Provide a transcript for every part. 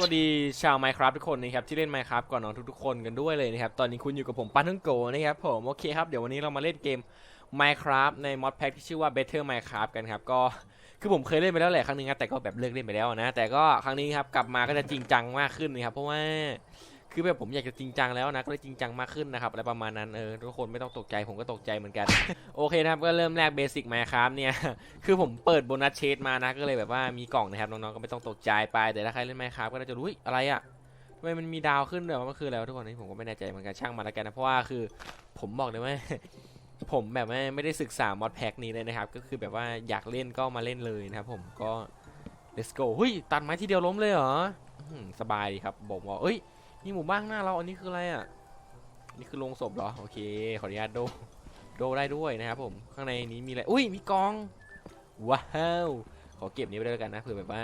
สวัสดีชาว Minecraft ทุกคนนะครับที่เล่น Minecraft ก่อนนอนทุกๆคนกันด้วยเลยนะครับ ตอนนี้คุณอยู่กับผมปันทั้งโกนะครับผมโอเคครับ เดี๋ยววันนี้เรามาเล่นเกม Minecraft ในมอดแพ็กที่ชื่อว่า Better Minecraft กันครับ ก็คือผมเคยเล่นไปแล้วแหละครั้งนึงครับแต่ก็แบบเลิกเล่นไปแล้วนะ แต่ก็ครั้งนี้ครับกลับมาก็จะจริงจังมากขึ้นนะครับเพราะว่า คือแบบผมอยากจะจริงจังแล้วนะก็เลยจริงจังมากขึ้นนะครับอะไรประมาณนั้นเออทุกคนไม่ต้องตกใจผมก็ตกใจเหมือนกัน โอเคนะครับก็เริ่มแรกเบสิก Minecraft เนี่ยคือผมเปิดโบนัสเชดมานะก็เลยแบบว่ามีกล่องนะครับน้องๆก็ไม่ต้องตกใจไปแต่ถ้าใครเล่นไมค์ครับก็จะรู้อุ๊ยอะไรอะทำไมมันมีดาวขึ้นด้วยวะมันคืออะไรวทุกคนนี่ผมก็ไม่แน่ใจเหมือนกันช่างมันแล้วกันนะเพราะว่าคือผมบอกเลยว่าผมแบบว่ไม่ได้ศึกษามอดแพ็กนี้เลยนะครับ ก็คือแบบว่าอยากเล่นก็มาเล่นเลยนะครับผมก็ let's go เฮ้ยตัดไม้ทีเดียวล้มเลยเหรออื้อหือสบายดีครับบอกว่าเอ้ย นี่หมู่บ้านข้างหน้าเราอันนี้คืออะไรอะนี่คือโรงศพเหรอโอเคขออนุญาตโดโดได้ด้วยนะครับผมข้างในนี้มีอะไรอุ้ยมีกองว้าวขอเก็บนี้ไปด้วยแล้วกันนะเผื่อแบบว่า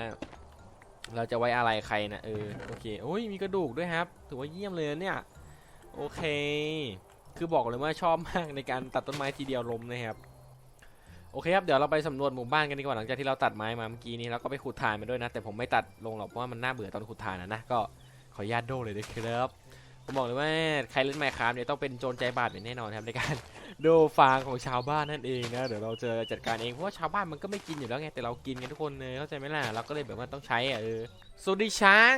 เราจะไว้อะไรใครนะเออโอเคโอ้ยมีกระดูกด้วยครับ ถือว่าเยี่ยมเลยเนี่ยโอเค คือบอกเลยว่าชอบมากในการตัดต้นไม้ทีเดียวล้มนะครับโอเคครับเดี๋ยวเราไปสำรวจหมู่บ้านกันดีกว่าหลังจากที่เราตัดไม้มาเมื่อกี้นี้แล้วก็ไปขุดถ่านมาด้วยนะ แต่ผมไม่ตัดลงหรอกเพราะว่ามันน่าเบื่อตอนขุดถ่านนะนะก็ ขออนุญาตโดเลยนะครับผมบอกเลยว่าใครเล่นไมค์คราฟเนี่ยต้องเป็นโจรใจบาปอย่างแน่นอนครับในการโดฟางของชาวบ้านนั่นเองนะเดี๋ยวเราจะจัดการเองเพราะว่าชาวบ้านมันก็ไม่กินอยู่แล้วไงแต่เรากินกันทุกคนเลยเข้าใจไหมล่ะเราก็เลยแบบว่าต้องใช้อะเออสวัสดีช้าง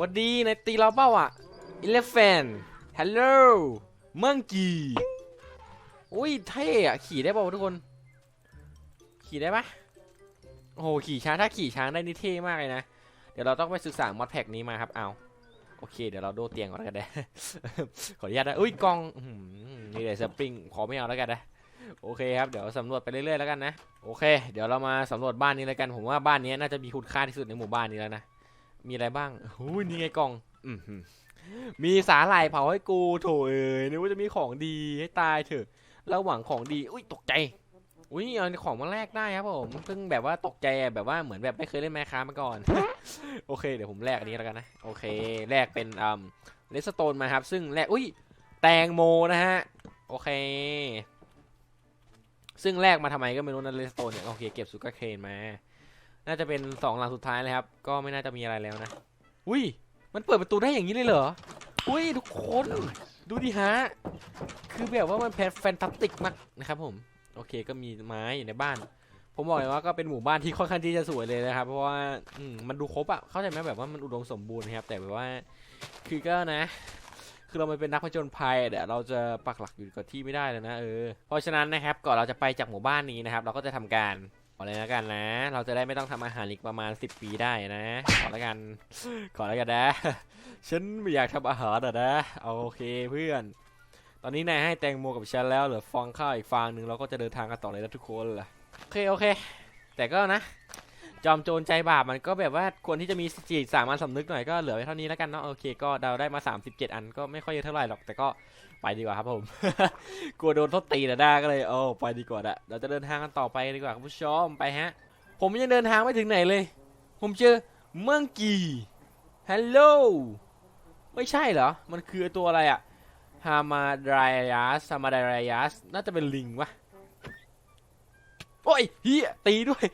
วัดดีในตีเราเป้าอะ elephant hello monkey อุ้ยเท่อะขี่ได้ป่าวะทุกคน ขี่ได้ปะโอ้โหขี่ช้างถ้าขี่ช้างได้นี่เท่มากเลยนะ เดี๋ยวเราต้องไปศึกษามอดแพ็กนี้มาครับ เอาโอเค เดี๋ยวเราโดดเตียงก่อนแล้วกันนะ ขออนุญาตนะอุ้ยกองอื้อหือนี่เลยสปริง ขอไม่เอาแล้วกันนะ โอเคครับ เดี๋ยวสำรวจไปเรื่อยๆแล้วกันนะ โอเค เดี๋ยวเรามาสำรวจบ้านนี้แล้วกัน ผมว่าบ้านนี้น่าจะมีคุณค่าที่สุดในหมู่บ้านนี้แล้วนะ มีอะไรบ้างอุ้ยนี่ไงกล่องอืมีสาหร่ายเผาให้กูโถเอ้ยนึกว่าจะมีของดีให้ตายเถอะ แล้วหวังของดี อุ้ยตกใจ อุ้ยเอาของมาแลกได้ครับผมเพิ่งแบบว่าตกใจแบบว่าเหมือนแบบไม่เคยเล่นแมคค้ามาก่อน โอเคเดี๋ยวผมแลกอันนี้แล้วกันนะ โอเคแลกเป็นอืมเลสโตนมาครับ ซึ่งแลกอุ้ยแตงโมนะฮะ โอเค ซึ่งแลกมาทำไมก็ไม่รู้นะเลสโตนเนี่ยโอเคเก็บซูการ์เคนมา น่าจะเป็นสองหลังสุดท้ายเลยครับ ก็ไม่น่าจะมีอะไรแล้วนะ อุ้ยมันเปิดประตูได้อย่างนี้เลยเหรอ อุ้ยทุกคน ดูดิฮะ คือแบบว่ามันแฟนตาสติกมากนะครับผม โอเคก็มีไม้อยู่ในบ้าน ผมบอกเลยว่าก็เป็นหมู่บ้านที่ค่อนข้างที่จะสวยเลยนะครับ เพราะว่าอืมมันดูครบอะเข้าใจไหมแบบว่ามันอุดมสมบูรณ์นะครับ แต่แบบว่า คือก็นะ คือเราไม่เป็นนักผจญภัยเดี๋ยวเราจะปักหลักอยู่กับที่ไม่ได้เลยนะเออเพราะฉะนั้นนะครับก่อนเราจะไปจากหมู่บ้านนี้นะครับ เราก็จะทำการขอเลยแล้วกันนะ เราจะได้ไม่ต้องทำอาหารอีกประมาณ 10 ปีได้นะ ขอแล้วกัน ขอแล้วกันนะ ฉันไม่อยากทำอาหารอะนะเอาโอเคเพื่อน ตอนนี้นายให้แตงโมกับฉันแล้วเหลือฟองข้าวอีกฟางหนึ่งเราก็จะเดินทางกันต่อเลยนะทุกคนล่ะโอเคโอเค แต่ก็นะ จอมโจรใจบาปมันก็แบบว่าควรที่จะมีจิสามัญสำนึกหน่อยก็เหลือไว้เท่านี้แล้วกันเนาะโอเคก็เดาได้มา 37 อันก็ไม่ค่อยเยอะเท่าไหร่หรอกแต่ก็ไปดีกว่าครับผม กลัวโดนทดตีนะด้าก็เลยโอ้ไปดีกว่าอะเราจะเดินทางกันต่อไปดีกว่าคุณผู้ชมไปฮะ ผมยังเดินทางไม่ถึงไหนเลย ผมเจอเมังกีฮัลโหลไม่ใช่เหรอมันคือตัวอะไรอะ ฮามาดรายาสฮามาดรายาสน่าจะเป็นลิงวะโอ้ยเฮียตีด้วย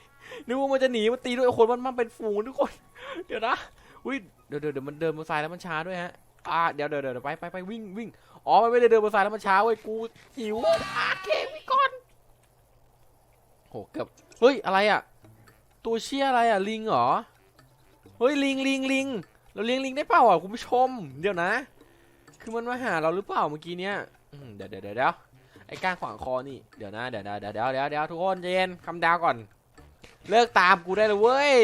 นึกว่ามันจะหนีมันตีด้วยคนมันมันเป็นฝูงทุกคน เดี๋ยวนะอุ้ยเดี๋ยวเดี๋ยวเดี๋ยวมันเดินบนทรายแล้วมันช้าด้วยฮะอ่าเดี๋ยวเดี๋ยวเดี๋ยวไปไปไปวิ่งวิ่งอ๋อมันไม่ได้เดินบนทรายแล้วมันช้าเว้ยกูหิวอาเควิก่อนโหเกือบเฮ้ยอะไรอะ ตัวเชี่ยอะไรอะลิงเหรอเฮ้ยลิงลิงลิงเราเลี้ยงลิงได้เปล่าอะคุณผู้ชม เดี๋ยวนะ คือมันมาหาเราหรือเปล่าเมื่อกี้เนี้ยอืมเดี๋ยวเดี๋ยวเดี๋ยวเดี๋ยวไอ้ก้างขวางคอนี่เดี๋ยวนะเดี๋ยวนะเดี๋ยวเดี๋ยวเดี๋ยวเดี๋ยวทุกคนใจเย็นคำดาวก่อน เลิกตามกูได้เลยเว้ย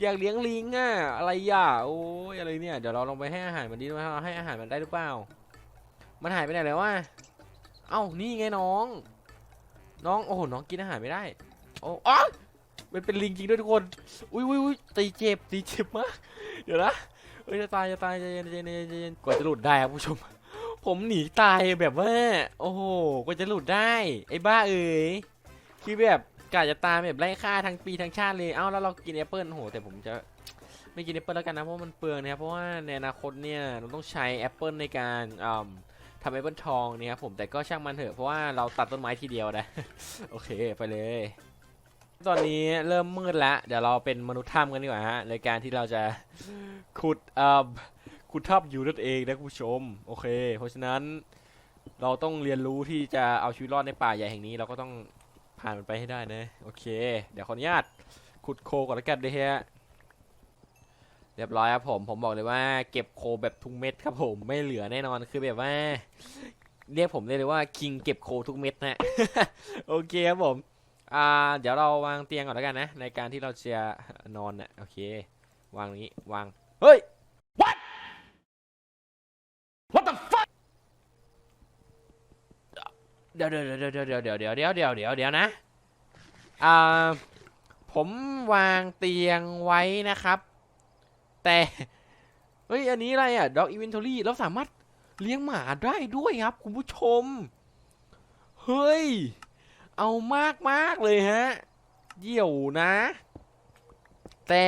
อยากเลี้ยงลิงอะอะไรอะโอ้ยอะไรเนี่ยเดี๋ยวเราลองไปให้อาหารมันดีว่าให้อาหารมันได้หรือเปล่า มันหายไปไหนแล้ววะเอ้านี่ไงน้อง น้องโอ้โหน้องกินอาหารไม่ได้โอ้อ๋อมันเป็นลิงจริงด้วยทุกคน อุ้ยอุ้ยอุ้ยตีเจ็บตีเจ็บมาก เดี๋ยวนะ เฮ้ยจะตายจะตายใจเย็นใจเย็นใจเย็นกว่าจะหลุดได้ครับผู้ชม ผมหนีตายแบบว่า โอ้โหกว่าจะหลุดได้ ไอ้บ้าเอ๋ยคือแบบกะจะตายแบบไร้ค่าทั้งปีทั้งชาติเลย เอ้าแล้วเรากินแอปเปิลโอ้โหแต่ผมจะไม่กินแอปเปิลแล้วกันนะเพราะมันเปลืองนะครับเพราะว่าในอนาคตเนี่ยเราต้องใช้แอปเปิลในการทำแอปเปิลทองเนี่ยครับผมแต่ก็ช่างมันเถอะเพราะว่าเราตัดต้นไม้ทีเดียวนะโอเคไปเลย ตอนนี้เริ่มมืดแล้ว เดี๋ยวเราเป็นมนุษย์ถ้ำกันดีกว่าฮะในการที่เราจะขุดเอ่อขุดถ้ำอยู่นั่นเองนะคุณผู้ชม โอเค เพราะฉะนั้นเราต้องเรียนรู้ที่จะเอาชีวิตรอดในป่าใหญ่แห่งนี้ เราก็ต้องผ่านมันไปให้ได้นะ โอเค เดี๋ยวขออนุญาตขุดโคก่อนแล้วกันเลยฮะเรียบร้อยครับผม ผมบอกเลยว่าเก็บโคแบบทุกเม็ดครับผมไม่เหลือแน่นอนคือแบบว่า เรียกผมได้เลยว่าคิงเก็บโคทุกเม็ดนะ โอเคครับผม อ่าเดี๋ยวเราวางเตียงก่อนแล้วกันนะ ในการที่เราจะนอนน่ะโอเค วางนี้วาง เฮ้ย what what the fuck เดี๋ยวเดี๋ยวเดี๋ยวเดี๋ยวเดี๋ยวเดี๋ยวเดี๋ยวเดี๋ยวเดี๋ยวเดี๋ยวเดี๋ยวนะอ่าผมวางเตียงไว้นะครับ แต่เฮ้ยอันนี้อะไรอะ dog inventory เราสามารถเลี้ยงหมาได้ด้วยครับ คุณผู้ชม เฮ้ย เอามากมากเลยฮะเดี่ยวนะ แต่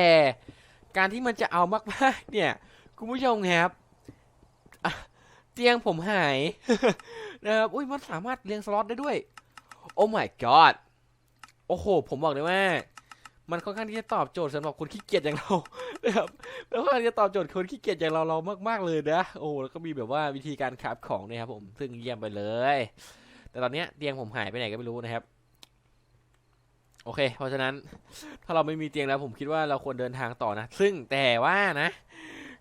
การที่มันจะเอามากๆ เนี่ย คุณผู้ชมครับเตียงผมหายนะครับอุ้ยมันสามารถเรียงสล็อตได้ด้วย โอ้ my god โอ้โห ผมบอกเลยว่า มันค่อนข้างที่จะตอบโจทย์สำหรับคนขี้เกียจอย่างเรานะครับแล้วค่อนข้างจะตอบโจทย์คนขี้เกียจอย่างเราเรามากๆเลยนะ โอ้แล้วก็มีแบบว่าวิธีการคราฟของเนี่ยครับผม ซึ่งเยี่ยมไปเลย แต่ตอนเนี้ยเตียงผมหายไปไหนก็ไม่รู้นะครับ โอเค เพราะฉะนั้นถ้าเราไม่มีเตียงแล้วผมคิดว่าเราควรเดินทางต่อนะ ซึ่งแต่ว่านะ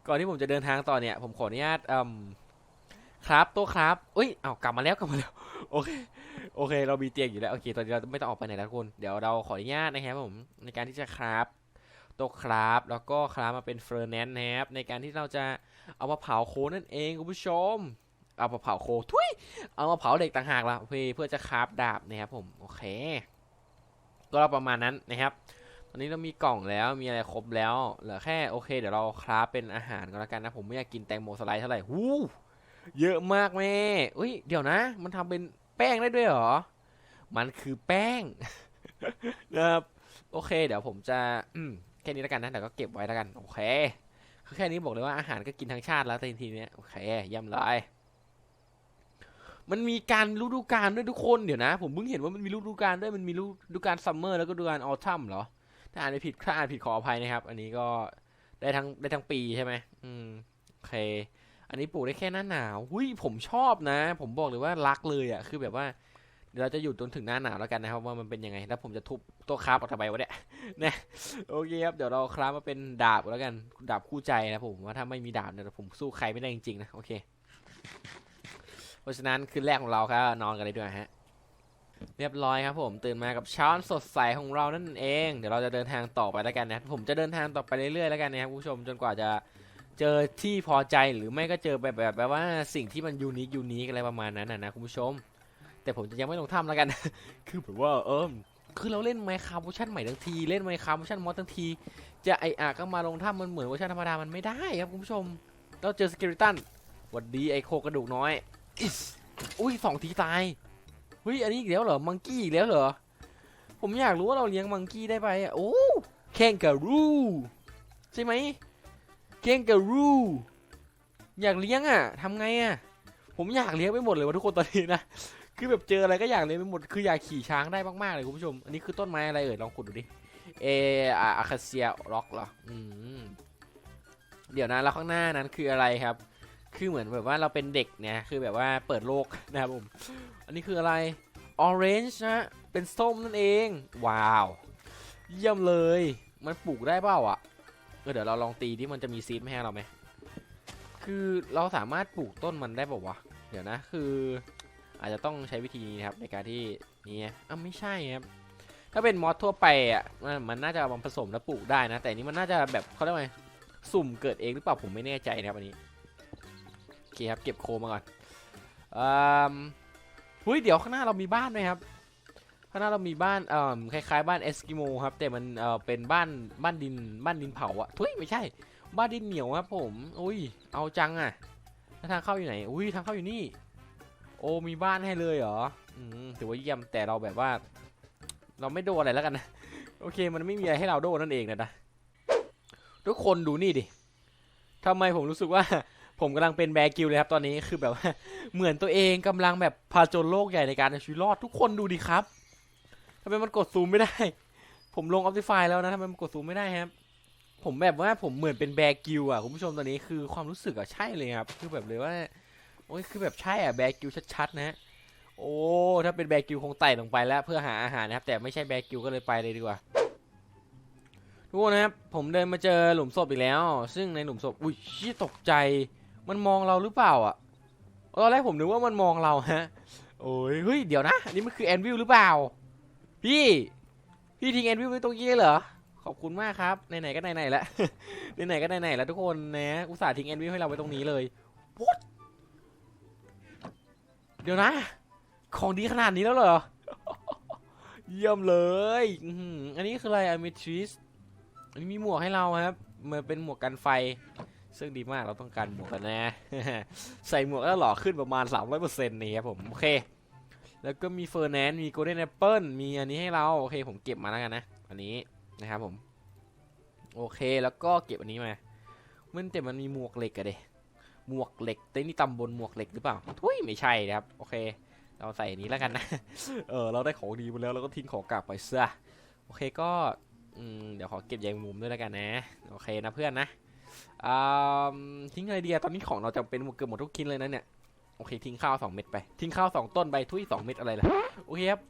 ก่อนที่ผมจะเดินทางต่อเนี่ย ผมขออนุญาตอืมครับต๊ะครับเอ้ยเอากลับมาแล้วกลับมาแล้ว โอเค โอเค เรามีเตียงอยู่แล้ว โอเค ตอนนี้เราไม่ต้องออกไปไหนแล้วทุกคนเดี๋ยวเราขออนุญาตนะครับผม ในการที่จะคราฟโต๊ะครับแล้วก็คราฟมาเป็นเฟอร์แนนซ์นะครับในการที่เราจะเอามาเผาโคนั่นเองคุณผู้ชม เอามาเผาโคทุยเอามาเผาเหล็กต่างหากละเคเพื่อจะคราฟดาบนะครับผมโอเค ก็ประมาณนั้นนะครับ ตอนนี้เรามีกล่องแล้วมีอะไรครบแล้วเหลือแค่โอเค เดี๋ยวเราคราฟเป็นอาหารก็แล้วกันนะ ผมไม่อยากกินแตงโมสไลด์เท่าไหร่หูเยอะมากแม่เอ้ยเดี๋ยวนะ มันทำเป็นแป้งได้ด้วยเหรอ มันคือแป้งนะครับโอเค เดี๋ยวผมจะอืแค่นี้แล้วกันนะเดี๋ยวก็เก็บไว้แล้วกัน โอเคคือแค่นี้บอกเลยว่าอาหารก็กินทั้งชาติแล้วแต่ทีเนี้ยโอเคเยี่ยมเลย มันมีการฤดูกาลด้วยทุกคนเดี๋ยวนะ ผมเพิ่งเห็นว่ามันมีฤดูกาลด้วยมันมีฤดูกาลซัมเมอร์แล้วก็ฤดูกาลออทัมเหรอ ถ้าอ่านไม่ผิดถ้าอ่านผิดขออภัยนะครับ อันนี้ก็ได้ทั้งได้ทั้งปีใช่ไหมอืมโอเค อันนี้ปลูกได้แค่หน้าหนาวหุ้ยผมชอบนะ ผมบอกเลยว่ารักเลยอะคือแบบว่าเดี๋ยวเราจะอยู่จนถึงหน้าหนาวแล้วกันนะครับว่ามันเป็นยังไง แล้วผมจะทุบตัวคราฟออกทำไมวะเนี่ยนะโอเคครับเดี๋ยวเราคราฟมาเป็นดาบแล้วกันดาบคู่ใจนะผมว่าถ้าไม่มีดาบเนี่ยผมสู้ใครไม่ได้จริงๆนะโอเค เพราะฉะนั้นคืนแรกของเราครับนอนกันเลยด้วยฮะเรียบร้อยครับผมตื่นมากับเช้าอันสดใสของเรานั่นเอง เดี๋ยวเราจะเดินทางต่อไปแล้วกันนะผมจะเดินทางต่อไปเรื่อยๆแล้วกันนะครับผู้ชมจนกว่าจะเจอที่พอใจหรือไม่ก็เจอแบบแบบแบบว่าสิ่งที่มันยูนิคยูนิคอะไรประมาณนั้นนะนะคุณผู้ชม แต่ผมจะยังไม่ลงถ้ำแล้วกัน คือแบบว่าเออคือเราเล่นไมค์คาร์เวอร์ชันใหม่ทั้งทีเล่นไมค์คาร์เวอร์ชันมอดทั้งที จะไออาก็มาลงถ้ำมันเหมือนเวอร์ชันธรรมดามันไม่ได้ครับคุณผู้ชมเราเจอสเกลิตันหวัดดีไอโคกระดูกน้อย อิสอุ้ยสองทีตายเฮ้ยอันนี้อีกแล้วเหรอมังกี้อีกแล้วเหรอผมอยากรู้ว่าเราเลี้ยงมังกี้ได้ไปอะโอ้แคนการูใช่ไหมแคนการูอยากเลี้ยงอะทำไงอะผมอยากเลี้ยงไปหมดเลยว่ะทุกคนตอนนี้นะคือแบบเจออะไรก็อยากเลี้ยงไปหมดคืออยากขี่ช้างได้มากๆเลยคุณผู้ชม อันนี้คือต้นไม้อะไรเอ่ยลองขุดดูดิเออาอาคาเซียร็อกเหรออืมเดี๋ยวนะแล้วข้างหน้านั้นคืออะไรครับ คือเหมือนแบบว่าเราเป็นเด็กเนี่ยคือแบบว่าเปิดโลกนะครับผม อันนี้คืออะไร orange นะเป็นส้มนั่นเอง ว้าว เยี่ยมเลย มันปลูกได้เปล่าอะเออเดี๋ยวเราลองตีที่มันจะมีซีดไม่ให้เราไหม คือเราสามารถปลูกต้นมันได้เปล่าวะ เดี๋ยวนะคือ อาจจะต้องใช้วิธีนี้นะครับในการที่นี่อะไม่ใช่ครับ ถ้าเป็นมอสทั่วไปอะมันน่าจะมาผสมแล้วปลูกได้นะ แต่นี้มันน่าจะแบบเขาเรียกว่าสุ่มเกิดเองหรือเปล่าผมไม่แน่ใจนะครับอันนี้ เคครับเก็บโคมาก่อนอืมเฮ้ยเดี๋ยวข้างหน้าเรามีบ้านด้วยครับข้างหน้าเรามีบ้านเอ่อคล้ายๆบ้านเอสกิโมครับแต่มันเอ่อเป็นบ้านบ้านดินบ้านดินเผาอะทุยไม่ใช่ บ้านดินเหนียวครับผมอุ้ยเอาจังอะแล้วทางเข้าอยู่ไหนอุ้ยทางเข้าอยู่นี่ โอ้มีบ้านให้เลยเหรออืมถือว่าเยี่ยมแต่เราแบบว่า เราไม่โดนอะไรแล้วกันนะโอเคมันไม่มีอะไรให้เราโดนนั่นเองนะนะทุกคนดูนี่ดิทำไมผมรู้สึกว่า ผมกำลังเป็นแบกิลเลยครับตอนนี้คือแบบว่าเหมือนตัวเองกำลังแบบผจญโลกใหญ่ในการชีวิตรอดทุกคนดูดิครับทำไมมันกดซูมไม่ได้ ผมลงออ t ติฟายแล้วนะทำไมมันกดซูมไม่ได้ครับ ผมแบบว่าผมเหมือนเป็นแบร์กิวอะคุณผู้ชมตอนนี้คือความรู้สึกอะใช่เลยครับ คือแบบเลยว่าโอ้ยคือแบบใช่อะแบร์กิวชัดๆนะฮะโอ้ถ้าเป็นแบร์กิวคงไต่ลงไปแล้วเพื่อหาอาหารนะครับ แต่ไม่ใช่แบร์กิวก็เลยไปเลยดีกว่าทุกคนนะครับผมเดินมาเจอหลุมศพอีกแล้ว ซึ่งในหลุมศพอุ้ยชี้ตกใจ มันมองเราหรือเปล่าอะตอนแรกผมนึกว่ามันมองเราฮะ โอ้ยเฮ้ยเดี๋ยวนะอันนี่มันคือแอนวิลหรือเปล่า พี่ พี่ทิ้งแอนวิลไว้ตรงนี้เหรอ ขอบคุณมากครับไหนๆก็ไหนๆแล้วไหนๆก็ไหนๆแล้วทุกคนนะ อุตส่าห์ทิ้งแอนวิลให้เราไว้ตรงนี้เลยเดี๋ยวนะ ของดีขนาดนี้แล้วเหรอ เยี่ยมเลยอันนี้คืออะไรอะมิทริสอันนี้มีหมวกให้เราครับ มันเป็นหมวกกันไฟ ซึ่งดีมากเราต้องการหมวกนะ ใส่หมวกแล้วหล่อขึ้นประมาณ 300%นี่ครับผม โอเค แล้วก็มีเฟอร์แนนด์มีโกลเด้นแอปเปิลมีอันนี้ให้เรา โอเค ผมเก็บมาแล้วกันนะ อันนี้นะครับผม โอเค แล้วก็เก็บอันนี้มา มันแต่มันมีหมวกเหล็กอะเดหมวกเหล็กแต่นี่ตำบลหมวกเหล็กหรือเปล่าทุยไม่ใช่นะครับ โอเค เราใส่อันนี้แล้วกันนะ เออ เราได้ของดีมาแล้ว เราก็ทิ้งของกลับไปเสื้อโอเค ก็เดี๋ยวขอเก็บใยมุมด้วยแล้วกันนะ โอเคนะเพื่อนนะ อ่าทิ้งไอะไรดีอะตอนนี้ของเราจำเป็นหมดเกือบหมดทุกคินเลยนะเนี่ยโอเคทิ้งข้าว2เม็ดไป ทิ้งข้าว2ต้นใบทุย2เม็ดอะไรล่ะโอเคครับ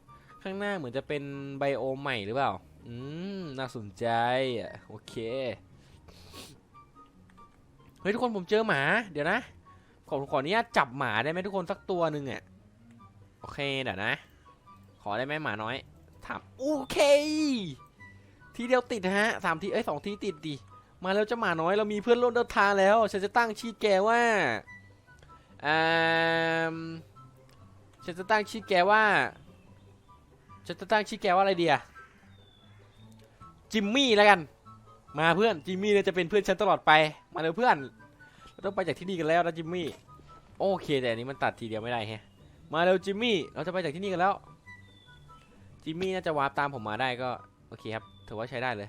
ข้างหน้าเหมือนจะเป็นไบโอใหม่หรือเปล่า อืม น่าสนใจอะโอเค เฮ้ย ทุกคนผมเจอหมา เดี๋ยวนะ ขอขออนุญาตจับหมาได้ไหมทุกคนสักตัวหนึ่งอะ โอเคเดี๋ยวนะ ขอได้ไหมหมาน้อยถามโอเค ทีเดียวติดฮะสามทีเอ้ยสองทีติดดิ มาแล้วเจะหมาน้อยเรามีเพื่อนร่วมเดินทางแล้ว ฉันจะตั้งชื่อแกว่าอ่าฉันจะตั้งชื่อแกว่าฉันจะตั้งชื่อแกว่าอะไรเดีอะจิมมี่แล้วกัน มาเพื่อนจิมมี่เนี่ยจะเป็นเพื่อนฉันตลอดไป มาเลยเพื่อน เราต้องไปจากที่นี่กันแล้วนะจิมมี่โอเคแต่อันนี้มันตัดทีเดียวไม่ได้แฮะมาเร็วจิมมี่เราจะไปจากที่นี่กันแล้วจิมมี่น่าจะวาร์ปตามผมมาได้ก็โอเคครับถือว่าใช้ได้เลย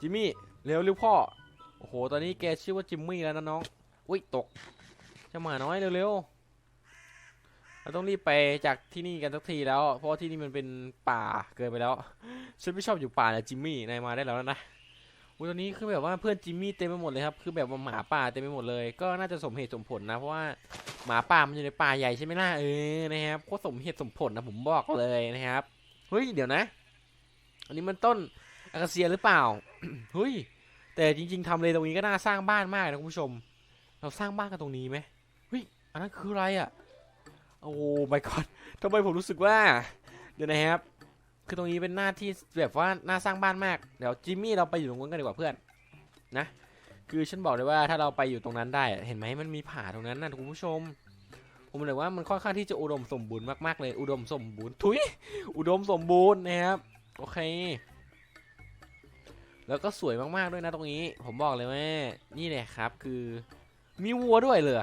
จิมมี่ เร็วเร็วพ่อ โอ้โห ตอนนี้แกชื่อว่าจิมมี่แล้วนะน้อง อุ้ยตกจะหมาน้อยเร็วๆ เราต้องรีบไปจากที่นี่กันสักทีแล้ว เพราะที่นี่มันเป็นป่าเกินไปแล้ว ฉันไม่ชอบอยู่ป่านะจิมมี่ นายมาได้แล้วนะอุ้ยตอนนี้คือแบบว่าเพื่อนจิมมี่เต็มไปหมดเลยครับ คือแบบว่าหมาป่าเต็มไปหมดเลย ก็น่าจะสมเหตุสมผลนะ เพราะว่าหมาป่ามันอยู่ในป่าใหญ่ใช่ไหมล่ะ เออ นะครับ ก็สมเหตุสมผลนะผมบอกเลยนะครับ เฮ้ย เดี๋ยวนะ อันนี้มันต้นอากาเซียหรือเปล่า เฮ้ย แต่จริง ๆทำเลตรงนี้ก็น่าสร้างบ้านมากนะคุณผู้ชม เราสร้างบ้านกันตรงนี้ไหมเฮ้ยอันนั้นคืออะไรอะ่ะ โอ้ my god ทำไมผมรู้สึกว่า เดี๋ยวนะครับ คือตรงนี้เป็นหน้าที่แบบว่าน่าสร้างบ้านมาก เดี๋ยวจิมมี่เราไปอยู่ตรงนั้นกันดีกว่าเพื่อน นะ คือฉันบอกเลยว่าถ้าเราไปอยู่ตรงนั้นได้ เห็นไหมมันมีผาตรงนั้นนะคุณผู้ชม ผมเลยว่ามันค่อนข้างที่จะอุดมสมบูรณ์มากๆเลย อุดมสมบูรณ์ ทุย อุดมสมบูรณ์นะครับ โอเค แล้วก็สวยมากๆด้วยนะตรงนี้ ผมบอกเลยว่านี่แหละครับคือมีวัวด้วยเลย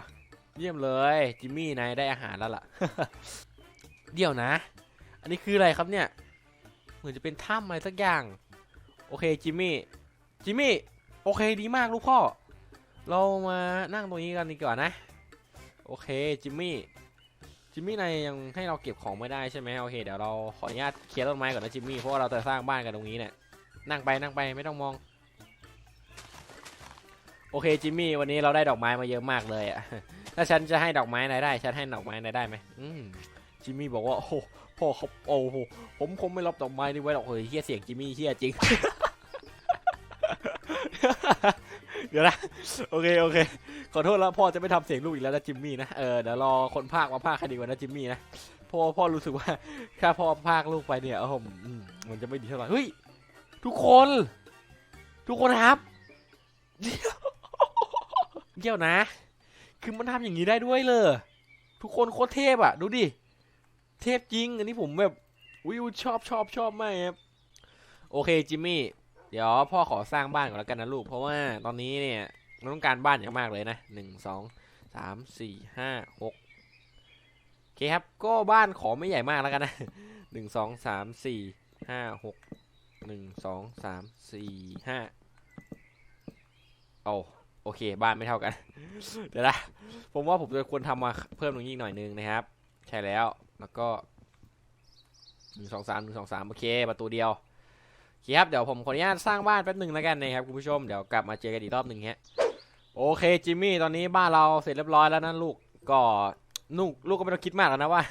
เยี่ยมเลยจิมมี่นายได้อาหารแล้วล่ะ เดี๋ยวนะ อันนี้คืออะไรครับเนี่ย เหมือนจะเป็นถ้ำอะไรสักอย่าง โอเคจิมมี่จิมมี่โอเคดีมากลูกพ่อ เรามานั่งตรงนี้กันดีกว่านะ โอเคจิมมี่จิมมี่นายยังให้เราเก็บของไม่ได้ใช่ไหมโอเคเดี๋ยวเราขออนุญาตเคลียร์ต้นไม้ก่อนนะจิมมี่เพราะว่าเราจะสร้างบ้านกันตรงนี้เนี่ย นั่งไปนั่งไปไม่ต้องมอง โอเคจิมมี่วันนี้เราได้ดอกไม้มาเยอะมากเลยอะถ้าฉันจะให้ดอกไม้นายได้ ฉันให้ดอกไม้นายได้ไหมอืมจิมมี่บอกว่าโอ้พ่อเขาโอ้โหผมคงไม่รับดอกไม้นี้ไว้หรอกเฮ้ยเฮียเสียงจิมมี่เฮียจริง เดี๋ยวนะโอเคโอเคขอโทษแล้วพ่อจะไม่ทำเสียงลูกอีกแล้วนะจิมมี่นะเออเดี๋ยวรอคนภาคมาภาคให้ดีกว่านะจิมมี่นะพ่อพ่อรู้สึกว่าถ้าพ่อภาคลูกไปเนี่ยเออผมมันจะไม่ดีเท่าไหร่เฮ้ย ทุกคน ทุกคนครับเดี๋ยวนะ คือมันทำอย่างนี้ได้ด้วยเลยทุกคนโคตรเทพอะ ดูดิ เทพจริง อันนี้ผมแบบวิวชอบชอบชอบมากครับ โอเคจิมมี่ เดี๋ยวพ่อขอสร้างบ้านก่อนแล้วกันนะลูก เพราะว่าตอนนี้เนี่ยมันต้องการบ้านอย่างมากเลยนะหนึ่งสองสามสี่ห้าหกโอเคครับ ก็บ้านขอไม่ใหญ่มากแล้วกันนะหนึ่งสองสามสี่ห้าหก หนึ่งสองสามสี่ห้าโอ้โอเค บ้านไม่เท่ากัน เดี๋ยวนะผมว่าผมจะควรทำมาเพิ่มตรงนี้หน่อยนึงนะครับ ใช่แล้วแล้วก็หนึ่งสองสามหนึ่งสองสามโอเค ประตูเดียวโอเคครับเดี๋ยวผมขออนุญาตสร้างบ้านแป๊บหนึ่งแล้วกันนะครับคุณผู้ชมเดี๋ยวกลับมาเจอกันอีกรอบหนึ่งฮะโอเคจิมมี่ตอนนี้บ้านเราเสร็จเรียบร้อยแล้วนะลูกก็ลูกลูกก็ไม่ต้องคิดมากแล้วนะว่า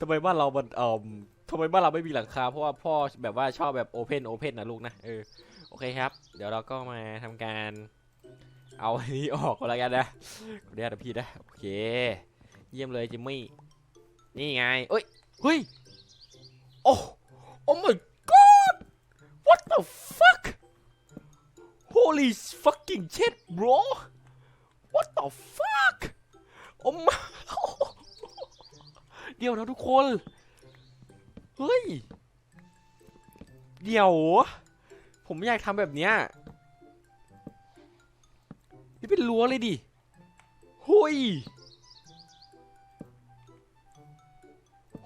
ทำไมบ้านเรามันเอ่อ ทำไมบ้านเราไม่มีหลังคา เพราะว่าพ่อแบบว่าชอบแบบโอเพนโอเพนนะลูกนะเออโอเคครับ เดี๋ยวเราก็มาทำการ เอาอันนี้ออกก็แล้วกันนะขออนุญาตพี่นะโอเค เยี่ยมเลยจิมมี่นี่ไงเอ้ยเฮ้ยโอ้โอ้ my god what the fuck holy fucking shit bro what the fuck โอ้ my เดี๋ยวนะทุกคน ดี๋ยว ผมอยากทำแบบเนี้ย นี่เป็นรั้วเลยดิหุย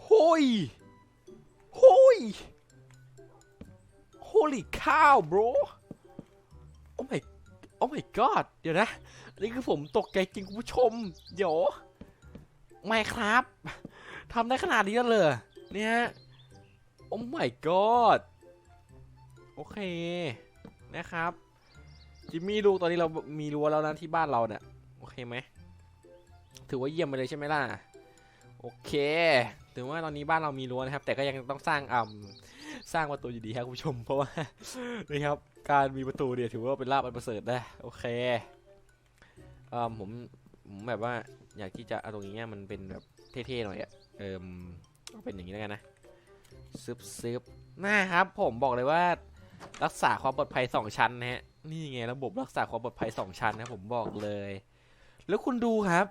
หุยหุย holy cow bro oh my oh my god เดี๋ยวนะนนี้คือผมตกใจจริงคุณผู้ชม เดี๋ยว ไม่ครับทำได้ขนาดนี้เลยเนี่ย oh my god โอเคนะครับจิมมี่ลูกตอนนี้เรามีรั้วแล้วนะที่บ้านเราเนี่ยโอเคไหมถือว่าเยี่ยมไปเลยใช่ไหมล่ะโอเคถือว่าตอนนี้บ้านเรามีรั้วนะครับ แต่ก็ยังต้องสร้างอ่ำสร้างประตูอยู่ดีครับคุณผู้ชม เพราะว่านี่ครับการมีประตูเนี่ยถือว่าเป็นลาบอันประเสริฐนะโอเคอ่าผมผมแบบว่าอยากที่จะเอาตรงนี้มันเป็นแบบเท่ๆหน่อยอะเออเป็นอย่างนี้แล้วกันนะซึบซึบนะครับผมบอกเลยว่า รักษาความปลอดภัย2ชั้นนะฮะนี่ไงระบบรักษาความปลอดภัย2ชั้นนะผมบอกเลย แล้วคุณดูครับ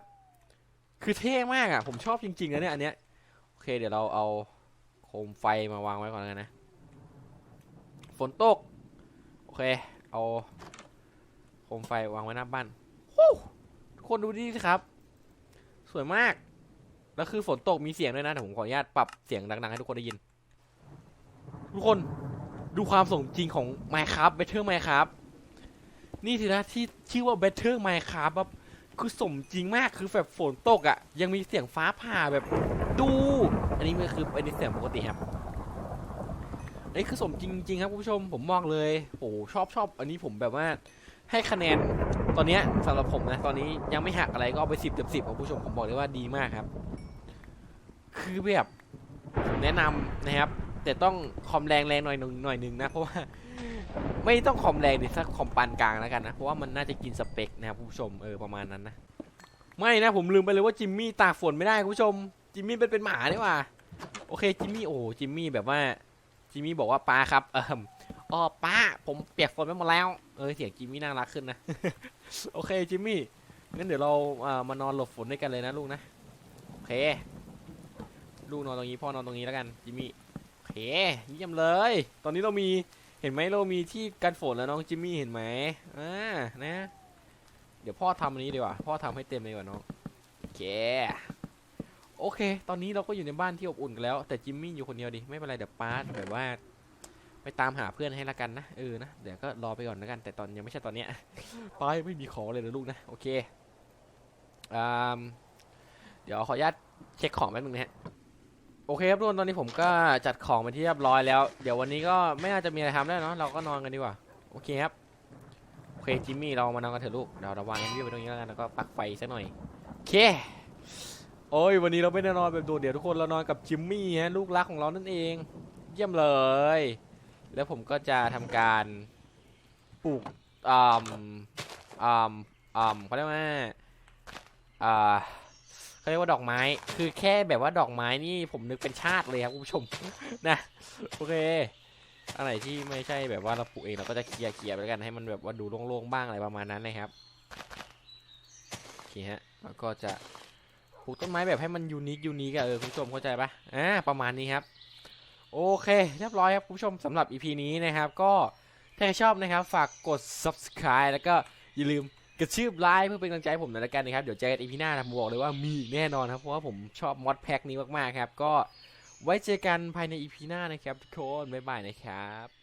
คือเท่มากอะ ผมชอบจริงๆนะเนี่ยอันเนี้ยโอเค เดี๋ยวเราเอาโคมไฟมาวางไว้ก่อนกันนะฝนตก โอเค เอาโคมไฟวางไว้หน้าบ้านทุกคนดูดิสิครับ สวยมาก แล้วคือฝนตกมีเสียงด้วยนะแต่ผมขออนุญาตปรับเสียงดังๆให้ทุกคนได้ยิน ทุกคน ดูความสมจริงของ Minecraft Better Minecraft นี่สินะที่ชื่อว่า Better Minecraft แบบคือสมจริงมากคือแบบฝนตกอะ่ะ ยังมีเสียงฟ้าผ่าแบบดู อันนี้มันคืออันนี้เสียงปกติครับอันนี้คือสมจริงจริงครับคุณผู้ชมผมบอกเลยโอ้ชอบชอบอันนี้ผมแบบว่าให้คะแนนตอนเนี้ยสำหรับผมนะตอนนี้ยังไม่หักอะไรก็เอาไปสิบเต็มสิบครับผู้ชมผมบอกเลยว่าดีมากครับ คือแบบแนะนำนะครับ แต่ต้องคอมแรงแรงหน่อยหนึ่งหน่อยหนึ่งนะ เพราะว่าไม่ต้องคอมแรงดิสักคอมปานกลางแล้วกันนะ เพราะว่ามันน่าจะกินสเปคนะครับผู้ชมเออประมาณนั้นนะ ไม่นะผมลืมไปเลยว่าจิมมี่ตากฝนไม่ได้คุณผู้ชม จิมมี่เป็นเป็นหมาเนี่หว่าโอเคจิมมี่โอ้จิมมี่แบบว่าจิมมี่บอกว่าป้าครับเอออ๋อป้าผมเปียกฝนไปหมดแล้วเออเสียงจิมมี่น่ารักขึ้นนะโอเคจิมมี่งั้นเดี๋ยวเราอ่ามานอนหลบฝนด้วยกันเลยนะลูกนะโอเค ลูกนอนตรงนี้พ่อนอนตรงนี้แล้วกันจิมมี่ เคเยี่ยมเลย ตอนนี้เรามีเห็นไหมเรามีที่กันฝนแล้วน้องจิมมี่เห็นไหมอ่านะ เดี๋ยวพ่อทำอันนี้ดีกว่าพ่อทำให้เต็มเลยกว่าน้องโอเคโอเค ตอนนี้เราก็อยู่ในบ้านที่อบอุ่นกันแล้ว แต่จิมมี่อยู่คนเดียวดิ ไม่เป็นไร เดี๋ยวป้าแบบว่า ไปตามหาเพื่อนให้ละกันนะ เออ นะ เดี๋ยวก็รอไปก่อนละกัน แต่ตอนยังไม่ใช่ตอนเนี้ยป้ายไม่มีของเลยนะลูกนะ โอเคอ่าเดี๋ยวขออนุญาตเช็คของแป๊บนึงนะฮะ โอเคครับทุกคนตอนนี้ผมก็จัดของมาที่เรียบร้อยแล้ว เดี๋ยววันนี้ก็ไม่น่าจะมีอะไรทำแล้วเนาะเราก็นอนกันดีกว่าโอเคครับโอเคจิมมี่เรามานอนกันเถอะลูกเดี๋ยวเราวางแอนดี้ไว้ตรงนี้แล้วกันแล้วก็ปักไฟสักหน่อยโอเคโอ้ยวันนี้เราไม่ได้นอนแบบโดดเดี่ยวทุกคนเรานอนกับจิมมี่ฮะลูกรักของเรานั่นเอง เยี่ยมเลย แล้วผมก็จะทำการปลูกอ่าอ่าอ่าเขาเรียกว่าอ่า เขาเรียกว่าดอกไม้ คือแค่แบบว่าดอกไม้นี่ผมนึกเป็นชาติเลยครับคุณผู้ชม นะโอเคอะไรที่ไม่ใช่แบบว่าเราปลูกเองเราก็จะเคลียร์เคลียร์ไปแล้วกันให้มันแบบว่าดูโล่งๆบ้างอะไรประมาณนั้นนะครับโอเคฮะแล้วก็จะปลูกต้นไม้แบบให้มันยูนิคยูนิคอะเออคุณผู้ชมเข้าใจปะอ่าประมาณนี้ครับโอเคเรียบร้อยครับคุณผู้ชมสำหรับ EP นี้นะครับ ก็ถ้าชอบนะครับ ฝากกด subscribe แล้วก็อย่าลืม กระชืบไลค์เพื่อเป็นกำลังใจผมหน่อยละกันนะครับ เดี๋ยวเจอกันอีพีหน้านะผมบอกเลยว่ามีแน่นอนครับ เพราะว่าผมชอบมอดแพ็กนี้มากๆครับ ก็ไว้เจอกันภายในอีพีหน้านะครับทุกคนบ๊ายบายนะครับ